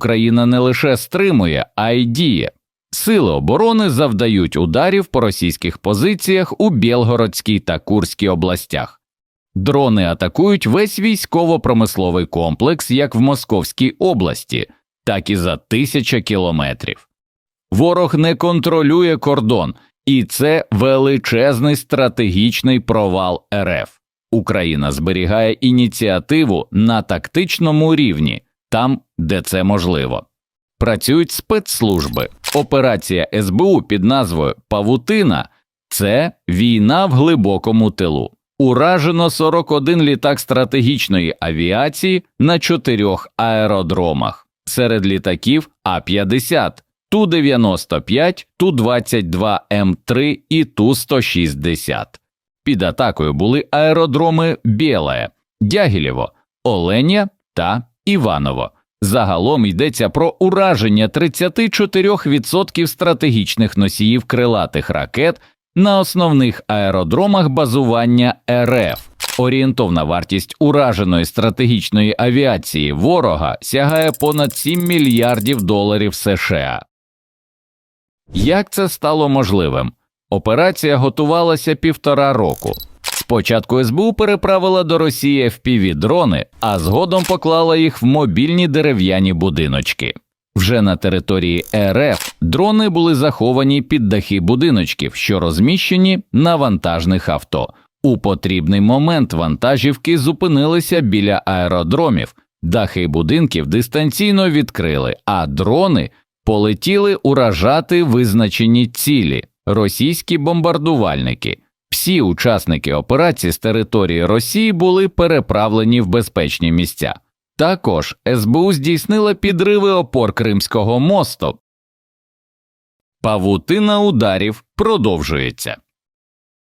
Україна не лише стримує, а й діє. Сили оборони завдають ударів по російських позиціях у Білгородській та Курській областях. Дрони атакують весь військово-промисловий комплекс як в Московській області, так і за тисяча кілометрів. Ворог не контролює кордон, і це величезний стратегічний провал РФ. Україна зберігає ініціативу на тактичному рівні, там, де це можливо. Працюють спецслужби. Операція СБУ під назвою Павутина це війна в глибокому тилу. Уражено 41 літак стратегічної авіації на чотирьох аеродромах. Серед літаків А-50, Ту-95, Ту-22М3 і Ту-160. Під атакою були аеродроми Біле, Дягілєво, Оленя та Іваново. Загалом йдеться про ураження 34% стратегічних носіїв крилатих ракет на основних аеродромах базування РФ. Орієнтовна вартість ураженої стратегічної авіації ворога сягає понад 7 мільярдів доларів США. Як це стало можливим? Операція готувалася півтора року. Спочатку СБУ переправила до Росії fpv дрони, а згодом поклала їх в мобільні дерев'яні будиночки. Вже на території РФ дрони були заховані під дахи будиночків, що розміщені на вантажних авто. У потрібний момент вантажівки зупинилися біля аеродромів, дахи будинків дистанційно відкрили, а дрони полетіли уражати визначені цілі російські бомбардувальники. Всі учасники операції з території Росії були переправлені в безпечні місця. Також СБУ здійснила підриви опор Кримського мосту. Павутина ударів продовжується.